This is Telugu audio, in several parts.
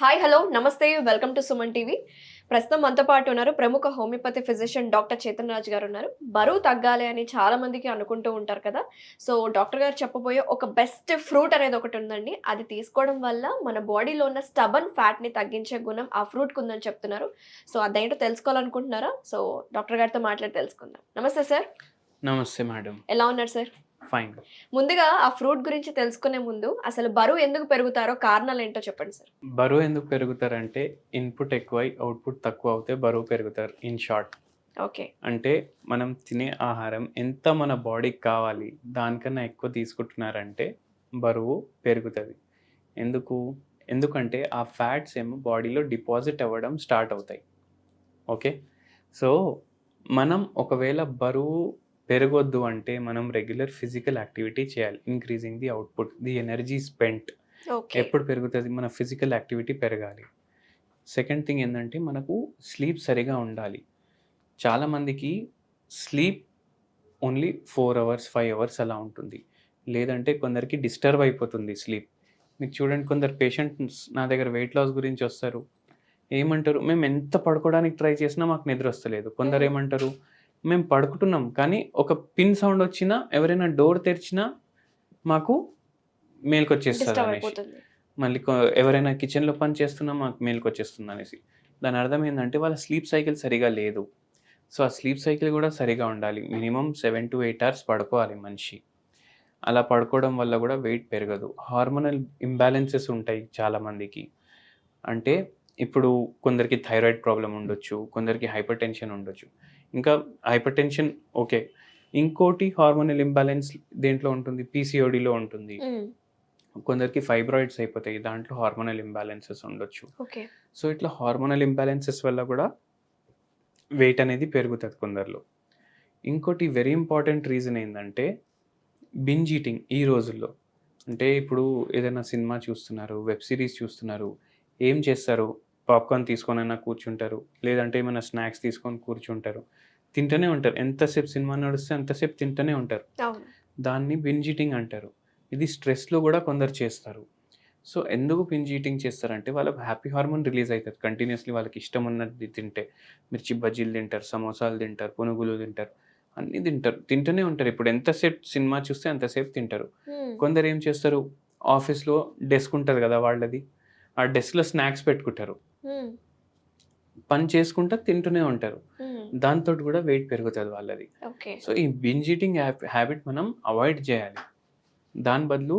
హాయ్ హలో నమస్తే వెల్కమ్ టు సుమన్ టీవీ. ప్రస్తుతం మనతో పాటు ఉన్నారు ప్రముఖ homeopathy physician doctor Chetan Raju garu ఉన్నారు. బరువు తగ్గాలి అని చాలా మందికి అనుకుంటూ ఉంటారు కదా. సో డాక్టర్ గారు చెప్పబోయే ఒక బెస్ట్ ఫ్రూట్ అనేది ఒకటి ఉందండి. అది తీసుకోవడం వల్ల మన బాడీలో ఉన్న స్టబన్ ఫ్యాట్ని తగ్గించే గుణం ఆ ఫ్రూట్కి ఉందని చెప్తున్నారు. సో అదేంటో తెలుసుకోవాలనుకుంటున్నారా? సో డాక్టర్ గారితో మాట్లాడి తెలుసుకుందాం. నమస్తే సార్. నమస్తే మేడం. ఎలా ఉన్నారు సార్? ఫైన్ ముందుగా ఆ ఫ్రూట్ గురించి తెలుసుకునే ముందు అసలు బరువు ఎందుకు పెరుగుతారో కారణాలు ఏంటో చెప్పండి సార్. బరువు ఎందుకు పెరుగుతారంటే ఇన్పుట్ ఎక్కువై అవుట్పుట్ తక్కువ అవుతే బరువు పెరుగుతారు ఇన్ షార్ట్. ఓకే. అంటే మనం తినే ఆహారం ఎంత మన బాడీకి కావాలి దానికన్నా ఎక్కువ తీసుకుంటున్నారంటే బరువు పెరుగుతుంది. ఎందుకు? ఎందుకంటే ఆ ఫ్యాట్స్ ఏమో బాడీలో డిపాజిట్ అవ్వడం స్టార్ట్ అవుతాయి. ఓకే? సో మనం ఒకవేళ బరువు పెరగొద్దు అంటే మనం రెగ్యులర్ ఫిజికల్ యాక్టివిటీ చేయాలి. Increasing the output the energy spent ఎప్పుడు పెరుగుతుంది? మన ఫిజికల్ యాక్టివిటీ పెరగాలి. సెకండ్ థింగ్ ఏంటంటే మనకు స్లీప్ సరిగా ఉండాలి. చాలామందికి sleep only four hours five hours అలా ఉంటుంది. లేదంటే కొందరికి డిస్టర్బ్ అయిపోతుంది స్లీప్ మీకు చూడండి కొందరు పేషెంట్స్ నా దగ్గర వెయిట్ లాస్ గురించి వస్తారు. ఏమంటారు? మేము ఎంత పడుకోవడానికి ట్రై చేసినా మాకు నిద్ర వస్తలేదు. కొందరు Hmm. ఏమంటారు? మేము పడుకుంటున్నాం. కానీ ఒక పిన్ సౌండ్ వచ్చినా ఎవరైనా డోర్ తెరిచినా మాకు మేల్కొచ్చేస్తుంది డిస్టర్బ్ అనేసి. మళ్ళీ ఎవరైనా కిచెన్లో పని చేస్తున్నా మాకు మేలుకు వచ్చేస్తుంది అనేసి. దాని అర్థం ఏంటంటే వాళ్ళ స్లీప్ సైకిల్ సరిగా లేదు. సో ఆ స్లీప్ సైకిల్ కూడా సరిగా ఉండాలి. Minimum seven to eight hours పడుకోవాలి మనిషి. అలా పడుకోవడం వల్ల కూడా వెయిట్ పెరగదు. హార్మోనల్ ఇంబ్యాలెన్సెస్ ఉంటాయి చాలామందికి. అంటే ఇప్పుడు కొందరికి థైరాయిడ్ ప్రాబ్లం ఉండొచ్చు కొందరికి హైపర్ టెన్షన్ ఉండొచ్చు. ఇంకా హైపర్ టెన్షన్ ఓకే. ఇంకోటి హార్మోనల్ ఇంబ్యాలెన్స్ దేంట్లో ఉంటుంది? పీసీఓడిలో ఉంటుంది. కొందరికి ఫైబ్రాయిడ్స్ అయిపోతాయి. దాంట్లో హార్మోనల్ ఇంబ్యాలెన్సెస్ ఉండొచ్చు. సో ఇట్లా హార్మోనల్ ఇంబ్యాలెన్సెస్ వల్ల కూడా వెయిట్ అనేది పెరుగుతుంది కొందరిలో. ఇంకోటి వెరీ ఇంపార్టెంట్ రీజన్ ఏంటంటే బింజ్ ఈటింగ్ ఈ రోజుల్లో. అంటే ఇప్పుడు ఏదైనా సినిమా చూస్తున్నారు వెబ్ సిరీస్ చూస్తున్నారు ఏం చేస్తారు? పాప్కార్న్ తీసుకొనైనా కూర్చుంటారు. లేదంటే ఏమైనా స్నాక్స్ తీసుకొని కూర్చుంటారు. తింటూనే ఉంటారు. ఎంతసేపు సినిమా నడిస్తే అంతసేపు తింటూనే ఉంటారు. దాన్ని బింజ్ ఈటింగ్ అంటారు. ఇది స్ట్రెస్లో కూడా కొందరు చేస్తారు. సో ఎందుకు బింజ్ ఈటింగ్ చేస్తారంటే వాళ్ళకి హ్యాపీ హార్మోన్ రిలీజ్ అవుతుంది కంటిన్యూస్లీ వాళ్ళకి ఇష్టం ఉన్నది తింటే. మిర్చి బజ్జీలు తింటారు సమోసాలు తింటారు పునుగులు తింటారు. అన్నీ తింటారు. తింటూనే ఉంటారు. ఇప్పుడు ఎంతసేపు సినిమా చూస్తే అంతసేపు తింటారు. కొందరు ఏం చేస్తారు? ఆఫీస్లో డెస్క్ ఉంటుంది కదా వాళ్ళది. ఆ డెస్క్లో స్నాక్స్ పెట్టుకుంటారు. పని చేసుకుంటా తింటూనే ఉంటారు. దాంతో కూడా వెయిట్ పెరుగుతుంది వాళ్ళది. ఓకే సో ఈ బింజ్ ఈటింగ్ హ్యాబిట్ మనం అవాయిడ్ చేయాలి. దాని బదులు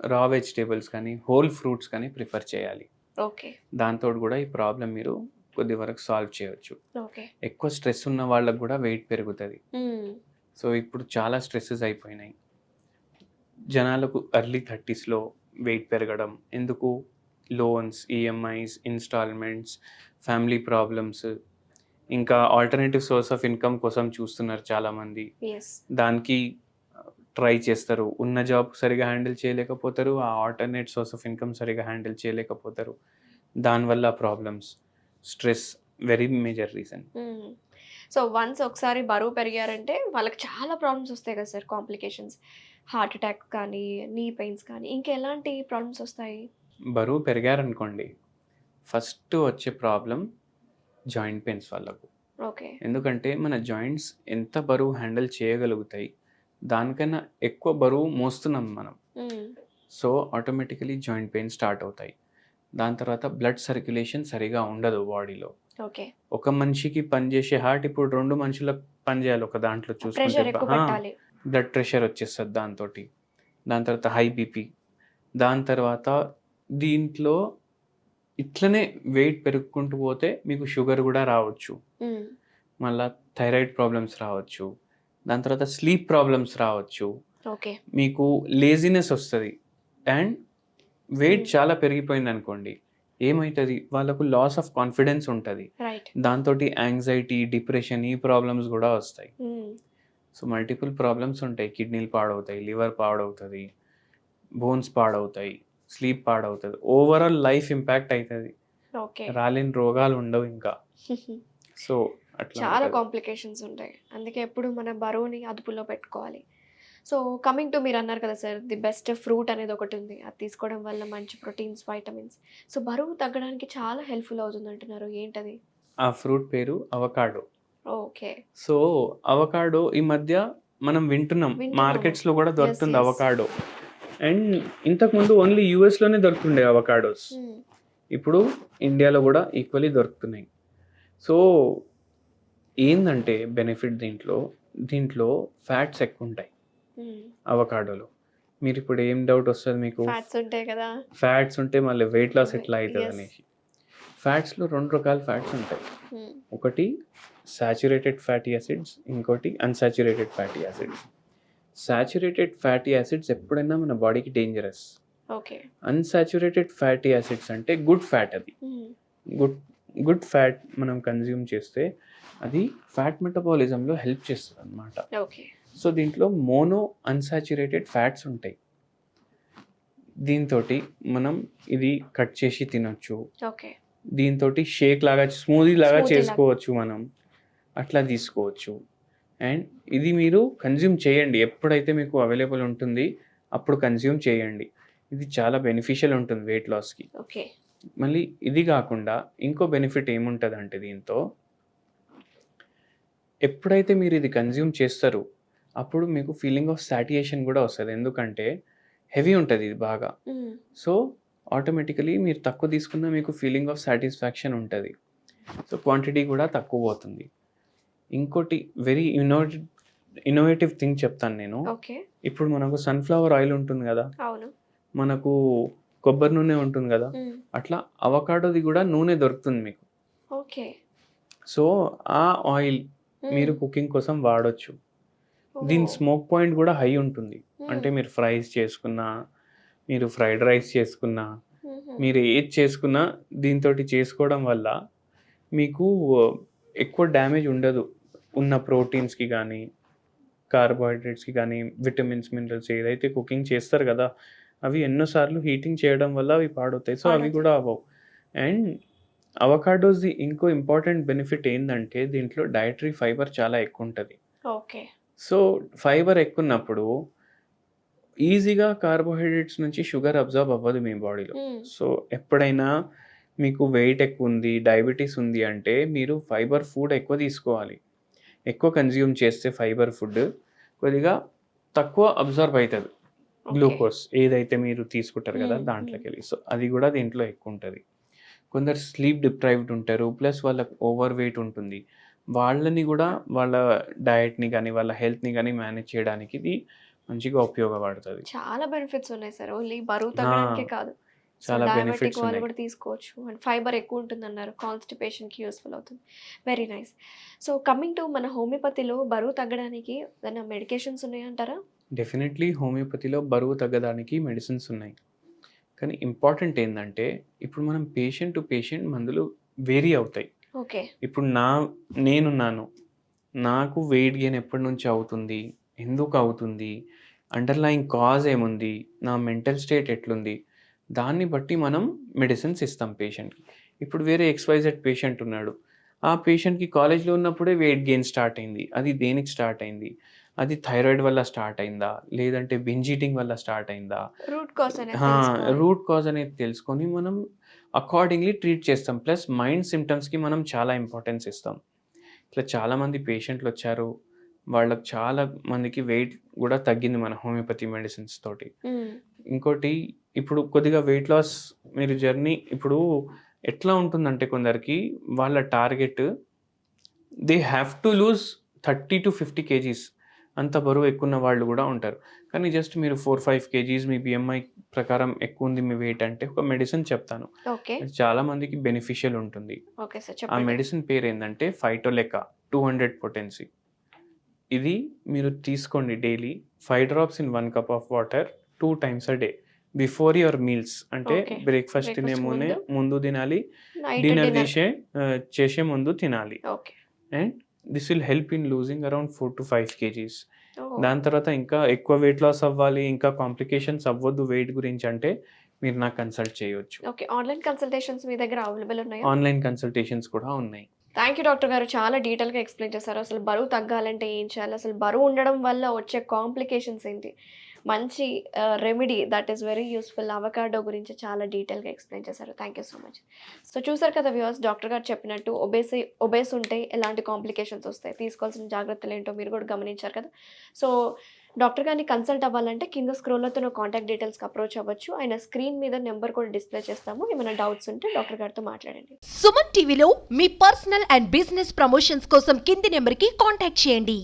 రా వెజిటేబుల్స్ కానీ హోల్ ఫ్రూట్స్ కానీ ప్రిఫర్ చేయాలి. ఓకే దాంతో కూడా ఈ ప్రాబ్లం మీరు కొద్ది వరకు సాల్వ్ చేయవచ్చు ఎక్కువ స్ట్రెస్ ఉన్న వాళ్ళకు కూడా వెయిట్ పెరుగుతుంది. సో ఇప్పుడు చాలా స్ట్రెస్సెస్ అయిపోయినాయి. జనాలకు ఎర్లీ థర్టీస్లో వెయిట్ పెరగడం ఎందుకు? Loans EMIs installments family problems ఇంకా ఆల్టర్నేటివ్ సోర్స్ ఆఫ్ ఇన్కమ్ కోసం చూస్తున్నారు చాలామంది. ఎస్ దానికి ట్రై చేస్తారు. ఉన్న జాబ్ సరిగా హ్యాండిల్ చేయలేకపోతారు ఆ ఆల్టర్నేట్ సోర్స్ ఆఫ్ ఇన్కమ్ సరిగా హ్యాండిల్ చేయలేకపోతారు. దానివల్ల problems stress very major reason so once ఒకసారి బరువు పెరిగారంటే వాళ్ళకి చాలా ప్రాబ్లమ్స్ వస్తాయి కదా సార్ కాంప్లికేషన్స్ హార్ట్ అటాక్ కానీ నీ పెయిన్స్ కానీ ఇంకా ఎలాంటి ప్రాబ్లమ్స్ వస్తాయి? బరువు పెరిగారనుకోండి ఫస్ట్ వచ్చే ప్రాబ్లం జాయింట్ పెయిన్స్ వాళ్ళకు. ఓకే. ఎందుకంటే మన జాయింట్స్ ఎంత బరువు హ్యాండిల్ చేయగలుగుతాయి దానికన్నా ఎక్కువ బరువు మోస్తున్నాం మనం. So automatically joint pain start అవుతాయి. దాని తర్వాత బ్లడ్ సర్క్యులేషన్ సరిగా ఉండదు బాడీలో. ఓకే. ఒక మనిషికి పనిచేసే హార్ట్ ఇప్పుడు రెండు మనుషులకు పనిచేయాలి ఒక దాంట్లో చూసుకుంటే. బ్లడ్ ప్రెషర్ వచ్చేస్తుంది దాంతో దాని తర్వాత హై బీపీ. దాని తర్వాత దీంట్లో ఇట్లనే వెయిట్ పెరుగుకుంటూ పోతే మీకు షుగర్ కూడా రావచ్చు. మళ్ళా థైరాయిడ్ ప్రాబ్లమ్స్ రావచ్చు. దాని తర్వాత స్లీప్ ప్రాబ్లమ్స్ రావచ్చు. ఓకే. మీకు లేజినెస్ వస్తుంది. And weight. చాలా పెరిగిపోయింది అనుకోండి. ఏమవుతుంది వాళ్ళకు లాస్ ఆఫ్ కాన్ఫిడెన్స్ ఉంటుంది. దాంతో యాంగ్జైటీ డిప్రెషన్ ఈ ప్రాబ్లమ్స్ కూడా వస్తాయి. సో మల్టిపుల్ ప్రాబ్లమ్స్ ఉంటాయి. కిడ్నీలు పాడవుతాయి లివర్ పాడవుతుంది బోన్స్ పాడవుతాయి. స్లీప్ పాడవుతుంది. ఓవరాల్ లైఫ్ ఇంపాక్ట్ అవుతుంది ఓకే రాలేని రోగాలు ఉండవు ఇంకా. సో చాలా. కాంప్లికేషన్స్ ఉంటాయి. అందుకే ఎప్పుడు మన బరువుని అదుపులో పెట్టుకోవాలి. సో కమింగ్ టు మీరు అన్నారు కదా సార్ ది బెస్ట్ ఫ్రూట్ అనేది ఒకటి ఉంది. అది తీసుకోవడం వల్ల మంచి ప్రోటీన్స్ వైటమిన్స్ సో బరువు తగ్గడానికి చాలా హెల్ప్ఫుల్ అవుతుంది అంటున్నారు. ఏంటది? ఆ ఫ్రూట్ పేరు అవకాడో ఓకే సో అవకాడో ఈ మధ్య మనం వింటున్నాం. మార్కెట్స్లో కూడా దొరుకుతుంది. అవకాడో అండ్ ఇంతకు ముందు ఓన్లీ యుఎస్లోనే దొరుకుతుండే అవకాడోస్ ఇప్పుడు ఇండియాలో కూడా ఈక్వల్లీ దొరుకుతున్నాయి. సో ఏందంటే బెనిఫిట్ దీంట్లో దీంట్లో ఫ్యాట్స్ ఎక్కువ ఉంటాయి అవకాడోలో మీరు ఇప్పుడు ఏం డౌట్ వస్తుంది మీకు? ఫ్యాట్స్ ఉంటాయి కదా. ఫ్యాట్స్ ఉంటే మళ్ళీ వెయిట్ లాస్ ఎట్లా అవుతుంది. అనేసి. ఫ్యాట్స్లో రెండు రకాల ఫ్యాట్స్ ఉంటాయి. Hmm. ఒకటి సాచురేటెడ్ ఫ్యాటీ యాసిడ్స్ ఇంకోటి unsaturated fatty acids saturated fatty acids ఎప్పుడైనా మన బాడీకి డేంజరస్ అన్సాచురేటెడ్ ఫ్యాటీ యాసిడ్స్ అంటే గుడ్ ఫ్యాట్ అది. గుడ్ గుడ్ ఫ్యాట్ మనం కన్జ్యూమ్ చేస్తే అది ఫ్యాట్ మెటబాలిజంలో హెల్ప్ చేస్తుంది అనమాట సో దీంట్లో మోనో అన్సాచురేటెడ్ ఫ్యాట్స్ ఉంటాయి. దీంతో మనం ఇది కట్ చేసి తినొచ్చు. దీంతో షేక్ లాగా స్మూదీ లాగా. చేసుకోవచ్చు మనం. అట్లా తీసుకోవచ్చు. అండ్ ఇది మీరు కన్జ్యూమ్ చేయండి. ఎప్పుడైతే మీకు అవైలబుల్ ఉంటుంది అప్పుడు కన్జ్యూమ్ చేయండి. ఇది చాలా బెనిఫిషియల్ ఉంటుంది వెయిట్ లాస్కి ఓకే. మళ్ళీ ఇది కాకుండా ఇంకో బెనిఫిట్ ఏముంటుంది అంటే దీంతో ఎప్పుడైతే మీరు ఇది కన్జ్యూమ్ చేస్తారో అప్పుడు మీకు ఫీలింగ్ ఆఫ్ సాటియేషన్ కూడా వస్తుంది. ఎందుకంటే హెవీ ఉంటుంది ఇది బాగా. సో ఆటోమేటికలీ మీరు తక్కువ తీసుకున్నా మీకు ఫీలింగ్ ఆఫ్ సాటిస్ఫాక్షన్ ఉంటుంది. సో క్వాంటిటీ కూడా తక్కువ పోతుంది. ఇంకోటి వెరీ ఇన్నోవేటివ్ ఇన్నోవేటివ్ థింగ్ చెప్తాను నేను ఇప్పుడు మనకు సన్ఫ్లవర్ ఆయిల్ ఉంటుంది కదా మనకు కొబ్బరి నూనె ఉంటుంది కదా. అట్లా అవకాడోది కూడా నూనె దొరుకుతుంది మీకు ఓకే సో ఆ ఆయిల్. మీరు కుకింగ్ కోసం వాడొచ్చు దీని. స్మోక్ పాయింట్ కూడా హై ఉంటుంది. అంటే మీరు ఫ్రైస్ చేసుకున్నా మీరు ఫ్రైడ్ రైస్ చేసుకున్నా. మీరు ఏది చేసుకున్నా దీంతో చేసుకోవడం వల్ల మీకు ఎక్కువ డ్యామేజ్ ఉండదు ఉన్న ప్రోటీన్స్కి కానీ కార్బోహైడ్రేట్స్కి కానీ విటమిన్స్ మినరల్స్ ఏదైతే కుకింగ్ చేస్తారు కదా అవి ఎన్నోసార్లు హీటింగ్ చేయడం వల్ల అవి పాడవుతాయి. సో అవి. కూడా అవ్వవు. అండ్ అవకాడోస్ది ఇంకో ఇంపార్టెంట్ బెనిఫిట్ ఏంటంటే దీంట్లో డయటరీ ఫైబర్ చాలా ఎక్కువ ఉంటుంది ఓకే. సో ఫైబర్ ఎక్కువ ఉన్నప్పుడు ఈజీగా కార్బోహైడ్రేట్స్ నుంచి షుగర్ అబ్జర్వ్ అవ్వదు మీ బాడీలో. సో ఎప్పుడైనా మీకు వెయిట్ ఎక్కువ ఉంది డయాబెటీస్ ఉంది అంటే మీరు ఫైబర్ ఫుడ్ ఎక్కువ తీసుకోవాలి. ఎక్కువ కన్జ్యూమ్ చేస్తే ఫైబర్ ఫుడ్ కొద్దిగా తక్కువ అబ్జర్వ్ అవుతుంది. గ్లూకోజ్ ఏదైతే మీరు తీసుకుంటారు కదా Hmm, దాంట్లోకి వెళ్ళి. సో అది కూడా దీంట్లో ఎక్కువ ఉంటుంది. కొందరు స్లీప్ డిప్రైవ్డ్ ఉంటారు ప్లస్ వాళ్ళకి ఓవర్ వెయిట్ ఉంటుంది. వాళ్ళని కూడా వాళ్ళ డయట్ని కానీ వాళ్ళ హెల్త్ని కానీ మేనేజ్ చేయడానికి ఇది మంచిగా ఉపయోగపడుతుంది. చాలా బెనిఫిట్స్ ఉన్నాయి సార్. ఓన్లీ బరువు తగ్గడానికే కాదు. చాలా డయాబెటిక్ బెనిఫిట్స్ వాళ్ళు ఉన్నాయి. కూడా తీసుకోవచ్చు. అండ్ ఫైబర్ ఎక్కువ ఉంటుంది అన్నారు కాన్స్టిపేషన్కి యూస్ఫుల్ అవుతుంది. Very nice. So coming to మన హోమియోపతిలో బరువు తగ్గడానికి ఏదైనా మెడికేషన్స్ ఉన్నాయంటారా? డెఫినెట్లీ హోమియోపతిలో బరువు తగ్గడానికి మెడిసిన్స్ ఉన్నాయి. కానీ ఇంపార్టెంట్ ఏంటంటే ఇప్పుడు మనం పేషెంట్ టు పేషెంట్ మందులు వేరీ అవుతాయి. ఓకే. ఇప్పుడు నా నేనున్నాను. నాకు వెయిట్ గెయిన్ ఎప్పటి నుంచి అవుతుంది? ఎందుకు అవుతుంది? అండర్లయింగ్ కాజ్ ఏముంది? నా మెంటల్ స్టేట్ ఎట్లుంది? దాన్ని బట్టి మనం మెడిసిన్స్ ఇస్తాం పేషెంట్కి ఇప్పుడు వేరే ఎక్స్వైజెడ్ పేషెంట్ ఉన్నాడు. ఆ పేషెంట్కి కాలేజ్లో ఉన్నప్పుడే వెయిట్ గెయిన్ స్టార్ట్ అయింది. అది దేనికి స్టార్ట్ అయింది? అది థైరాయిడ్ వల్ల స్టార్ట్ అయిందా? లేదంటే బింజ్ ఈటింగ్ వల్ల స్టార్ట్ అయిందా? రూట్ కాజ్ అనేది. రూట్ కాజ్ అనేది తెలుసుకొని మనం అకార్డింగ్లీ ట్రీట్ చేస్తాం. ప్లస్ మైండ్ సిమ్టమ్స్కి మనం చాలా ఇంపార్టెన్స్ ఇస్తాం. ఇట్లా చాలామంది పేషెంట్లు వచ్చారు. వాళ్ళకి చాలా మందికి వెయిట్ కూడా తగ్గింది మన హోమియోపతి మెడిసిన్స్ తోటి. ఇంకోటి ఇప్పుడు కొద్దిగా వెయిట్ లాస్ మీరు జర్నీ ఇప్పుడు ఎట్లా ఉంటుందంటే కొందరికి వాళ్ళ target they have to lose thirty to fifty kgs అంత బరువు ఎక్కువ వాళ్ళు కూడా ఉంటారు. కానీ జస్ట్ మీరు ఫోర్ ఫైవ్ కేజీస్ మీ బిఎంఐ ప్రకారం ఎక్కువ ఉంది మీ వెయిట్ అంటే ఒక మెడిసిన్ చెప్తాను. చాలా మందికి బెనిఫిషియల్ ఉంటుంది. ఆ మెడిసిన్ పేరు ఏంటంటే ఫైటోలెకా టూ హండ్రెడ్ పొటెన్సీ ఇది మీరు తీసుకోండి daily five drops in one cup of water two times a day before your meals. అంటే. బ్రేక్ఫాస్ట్ తినే ముందే ముందు. తినాలి డిన్నర్ ఆ, చేసే ముందు తినాలి. Okay. And this will help in losing around four to five kgs. దాని తర్వాత ఇంకా ఎక్కువ వెయిట్ లాస్ అవ్వాలి ఇంకా కాంప్లికేషన్స్ అవ్వద్దు వెయిట్ గురించి అంటే మీరు నాకు కన్సల్ట్ చేయొచ్చు. ఓకే. ఆన్లైన్ కన్సల్టేషన్స్ మీ దగ్గర అవైలబుల్ ఉన్నాయా? ఆన్లైన్ కన్సల్టేషన్స్ కూడా ఉన్నాయి. థ్యాంక్ యూ డాక్టర్ గారు. చాలా డీటెయిల్గా ఎక్స్ప్లెయిన్ చేశారు. అసలు బరువు తగ్గాలంటే ఏం చేయాలి? అసలు బరువు ఉండడం వల్ల వచ్చే కాంప్లికేషన్స్ ఏంటి? మంచి remedy that is very useful avocado గురించి చాలా డీటెయిల్గా ఎక్స్ప్లెయిన్ చేశారు. Thank you so much so చూసారు కదా వ్యూవర్స్ డాక్టర్ గారు చెప్పినట్టు ఒబేస్ ఒబేస్ ఉంటే ఎలాంటి కాంప్లికేషన్స్ వస్తాయి? తీసుకోవాల్సిన జాగ్రత్తలు ఏంటో మీరు కూడా గమనించారు కదా? సో డాక్టర్ గారిని కన్సల్ట్ అవ్వాలంటే కింద స్క్రోల్తో కాంటాక్ట్ డీటెయిల్స్కి అప్రోచ్ అవ్వచ్చు. ఆయన స్క్రీన్ మీద నెంబర్ కూడా డిస్ప్లే చేస్తాము. ఏమైనా డౌట్స్ ఉంటే డాక్టర్ గారితో మాట్లాడండి. సుమన్ టీవీలో మీ పర్సనల్ అండ్ బిజినెస్ ప్రమోషన్స్ కోసం కింది నెంబర్కి కాంటాక్ట్ చేయండి.